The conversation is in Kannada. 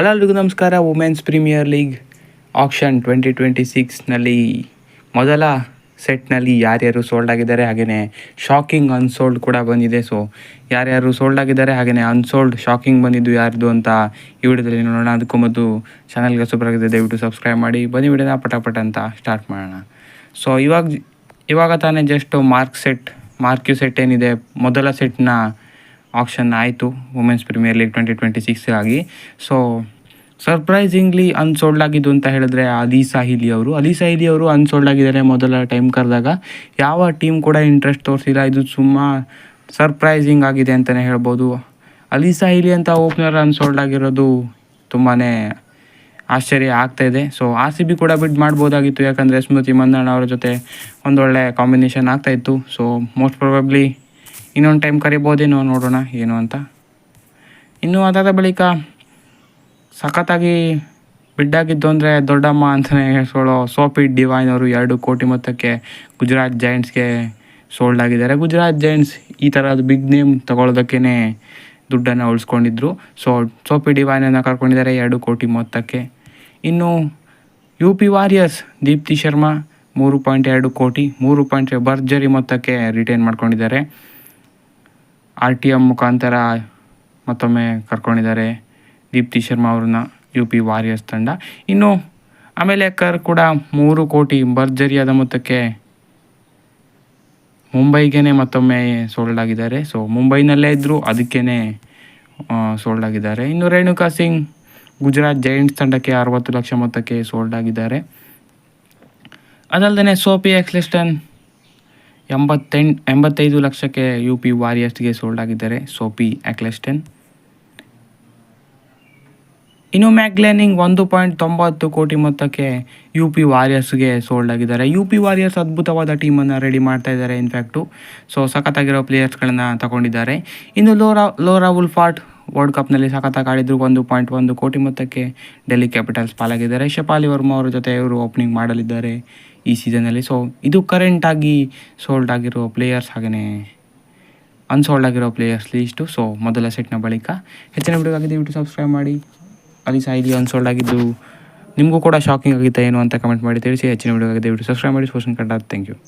ಹಲೋ ನಮಸ್ಕಾರ. Women's premier league auction twenty twenty ಸಿಕ್ಸ್ನಲ್ಲಿ ಮೊದಲ ಸೆಟ್ನಲ್ಲಿ ಯಾರ್ಯಾರು ಸೋಲ್ಡ್ ಆಗಿದ್ದಾರೆ ಹಾಗೆಯೇ ಶಾಕಿಂಗ್ ಅನ್ಸೋಲ್ಡ್ ಕೂಡ ಬಂದಿದೆ. ಸೊ ಯಾರ್ಯಾರು ಸೋಲ್ಡ್ ಆಗಿದ್ದಾರೆ ಹಾಗೆಯೇ ಅನ್ಸೋಲ್ಡ್ ಶಾಕಿಂಗ್ ಬಂದಿದ್ದು ಯಾರ್ದು ಅಂತ ಈ ವಿಡಿಯೋದಲ್ಲಿ ನೋಡೋಣ. ಅದಕ್ಕೂ ಮತ್ತು ಚಾನಲ್ಗೆ ಸೂಪರಾಗಿದೆ ದಯವಿಟ್ಟು ಸಬ್ಸ್ಕ್ರೈಬ್ ಮಾಡಿ. ಬನ್ನಿ ವಿಡಿಯೋನ ಪಟಾಪಟ ಅಂತ ಸ್ಟಾರ್ಟ್ ಮಾಡೋಣ. ಸೊ ಇವಾಗ ಇವಾಗ ತಾನೇ just mark set marquee set ಏನಿದೆ. ಮೊದಲ ಸೆಟ್ನ ಆಕ್ಷನ್ ಆಯಿತು women's premier league twenty twenty ಆಗಿ ಸೊ ಸರ್ಪ್ರೈಸಿಂಗ್ಲಿ ಅನ್ಸೋಲ್ಡ್ ಆಗಿದ್ದು ಅಂತ ಹೇಳಿದ್ರೆ ಅಲಿ ಸಾಹಿಲಿ ಅವರು. ಅಲಿ ಸಾಹಿಲಿ ಅವರು ಅನ್ಸೋಲ್ಡ್ ಆಗಿದ್ದಾರೆ ಮೊದಲ ಟೈಮ್ ಕರೆದಾಗ. ಯಾವ ಟೀಮ್ ಕೂಡ ಇಂಟ್ರೆಸ್ಟ್ ತೋರಿಸಿಲ್ಲ. ಇದು ಸುಮ್ಮ ಸರ್ಪ್ರೈಸಿಂಗ್ ಆಗಿದೆ ಅಂತಲೇ ಹೇಳ್ಬೋದು. ಅಲಿ ಸಾಹಿಲಿ ಅಂತ ಓಪನರ್ ಅನ್ಸೋಲ್ಡ್ ಆಗಿರೋದು ತುಂಬಾ ಆಶ್ಚರ್ಯ ಆಗ್ತಾ ಇದೆ. ಸೊ ಆರ್ ಸಿ ಬಿ ಕೂಡ ಬಿಡ್ ಮಾಡ್ಬೋದಾಗಿತ್ತು. ಯಾಕಂದರೆ ಸ್ಮೃತಿ ಮಂದಣ್ಣ ಅವರ ಜೊತೆ ಒಂದೊಳ್ಳೆ ಕಾಂಬಿನೇಷನ್ ಆಗ್ತಾಯಿತ್ತು ಸೊ ಮೋಸ್ಟ್ ಪ್ರೊಬಬ್ಲಿ ಇನ್ನೊಂದು ಟೈಮ್ ಕರಿಬೋದೇನೋ ನೋಡೋಣ, ಏನು ಅಂತ. ಇನ್ನು ಅದಾದ ಬಳಿಕ ಸಖತ್ತಾಗಿ ಬಿಡ್ಡಾಗಿದ್ದು ಅಂದರೆ ದೊಡ್ಡಮ್ಮ ಅಂತಲೇ ಹೇಳ್ಕೊಳ್ಳೋ ಸೋಪಿ ಡಿವೈನ್ ಅವರು ಎರಡು ಕೋಟಿ ಮೊತ್ತಕ್ಕೆ ಗುಜರಾತ್ ಜೈಂಟ್ಸ್ಗೆ ಸೋಲ್ಡ್ ಆಗಿದ್ದಾರೆ. ಗುಜರಾತ್ ಜೈಂಟ್ಸ್ ಈ ಥರದ ಬಿಗ್ ನೇಮ್ ತಗೊಳ್ಳೋದಕ್ಕೇ ದುಡ್ಡನ್ನು ಉಳಿಸ್ಕೊಂಡಿದ್ರು. ಸೊ ಸೋಪಿ ಡಿವೈನನ್ನು ಕರ್ಕೊಂಡಿದ್ದಾರೆ ಎರಡು ಕೋಟಿ ಮೊತ್ತಕ್ಕೆ. ಇನ್ನು U P warriors Deepti Sharma ಮೂರು ಪಾಯಿಂಟ್ ಎರಡು ಕೋಟಿ, ಮೂರು ಪಾಯಿಂಟ್ ಭರ್ಜರಿ ಮೊತ್ತಕ್ಕೆ ರಿಟೈನ್ ಮಾಡ್ಕೊಂಡಿದ್ದಾರೆ. ಆರ್ ಟಿ ಎಂ ಮುಖಾಂತರ ಮತ್ತೊಮ್ಮೆ ಕರ್ಕೊಂಡಿದ್ದಾರೆ ದೀಪ್ತಿ ಶರ್ಮಾ ಅವ್ರನ್ನ ಯು ಪಿ ವಾರಿಯರ್ಸ್ ತಂಡ. ಇನ್ನು ಆಮೇಲೆ ಕರ್ ಕೂಡ ಮೂರು ಕೋಟಿ ಭರ್ಜರಿಯಾದ ಮೊತ್ತಕ್ಕೆ ಮುಂಬೈಗೆ ಮತ್ತೊಮ್ಮೆ ಸೋಲ್ಡ್ ಆಗಿದ್ದಾರೆ. ಸೊ, ಮುಂಬೈನಲ್ಲೇ ಇದ್ದರು ಅದಕ್ಕೇ ಸೋಲ್ಡ್ ಆಗಿದ್ದಾರೆ. ಇನ್ನು ರೇಣುಕಾ ಸಿಂಗ್ ಗುಜರಾತ್ ಜೈಂಟ್ಸ್ ತಂಡಕ್ಕೆ ಅರವತ್ತು ಲಕ್ಷ ಮೊತ್ತಕ್ಕೆ ಸೋಲ್ಡ್ ಆಗಿದ್ದಾರೆ. ಅದಲ್ಲದೆ ಸೋಪಿ ಎಕ್ಸ್ಲಿಸ್ಟನ್ ಎಂಬತ್ತೆಂಟು, ಎಂಬತ್ತೈದು ಲಕ್ಷಕ್ಕೆ ಯು ಪಿ ವಾರಿಯರ್ಸ್ಗೆ ಸೋಲ್ಡ್ ಆಗಿದ್ದಾರೆ ಸೋಪಿ ಅಕ್ಲೆಸ್ಟನ್. ಇನ್ನು ಮ್ಯಾಗ್ಲೆನಿಂಗ್ ಒಂದು ಪಾಯಿಂಟ್ ತೊಂಬತ್ತು ಕೋಟಿ ಮೊತ್ತಕ್ಕೆ ಯು ಪಿ ವಾರಿಯರ್ಸ್ಗೆ ಸೋಲ್ಡ್ ಆಗಿದ್ದಾರೆ ಯು ಪಿ ವಾರಿಯರ್ಸ್ ಅದ್ಭುತವಾದ ಟೀಮನ್ನು ರೆಡಿ ಮಾಡ್ತಾ ಇದ್ದಾರೆ ಇನ್ಫ್ಯಾಕ್ಟು ಸೊ ಸಖತ್ತಾಗಿರೋ ಪ್ಲೇಯರ್ಸ್ಗಳನ್ನು ತಗೊಂಡಿದ್ದಾರೆ. ಇನ್ನು ಲೋರಾ ಲೋರಾ ಉಲ್ಫಾಟ್ ವರ್ಲ್ಡ್ ಕಪ್ನಲ್ಲಿ ಸಖತ್ತಾಗಿ ಆಡಿದ್ರು ಒಂದು ಪಾಯಿಂಟ್ ಒಂದು ಕೋಟಿ ಮೊತ್ತಕ್ಕೆ ಡೆಲ್ಲಿ ಕ್ಯಾಪಿಟಲ್ಸ್ ಪಾಲಾಗಿದ್ದಾರೆ. ಶಪಾಲಿ ವರ್ಮಾ ಅವರ ಜೊತೆ ಇವರು ಓಪನಿಂಗ್ ಮಾಡಲಿದ್ದಾರೆ. ಈ ಸೀಸನಲ್ಲಿ. ಸೊ ಇದು ಕರೆಂಟಾಗಿ ಸೋಲ್ಡ್ ಆಗಿರೋ ಪ್ಲೇಯರ್ಸ್ ಹಾಗೆಯೇ ಅನ್ಸೋಲ್ಡ್ ಆಗಿರೋ ಪ್ಲೇಯರ್ಸ್ ಲೀಸ್ಟು ಸೊ ಮೊದಲ ಸೆಟ್ನ ಬಳಿಕ ಹೆಚ್ಚಿನ ವಿಡಿಯೋಗಾಗಿ ದಯವಿಟ್ಟು ಸಬ್ಸ್ಕ್ರೈಬ್ ಮಾಡಿ. ಅಲ್ಲಿ ಸಾಯಿಲಿ ಅನ್ಸೋಲ್ಡ್ ಆಗಿದ್ದು ನಿಮಗೂ ಕೂಡ ಶಾಕಿಂಗ್ ಆಗಿದೆ ಏನು ಅಂತ ಕಮೆಂಟ್ ಮಾಡಿ ತಿಳಿಸಿ. ಹೆಚ್ಚಿನ ವಿಡಿಯೋಗಾಗಿ ದಯವಿಟ್ಟು ಸಬ್ಸ್ಕ್ರೈಬ್ ಮಾಡಿ. ಸೋಷನ್ ಕಂಡ ಥ್ಯಾಂಕ್ ಯು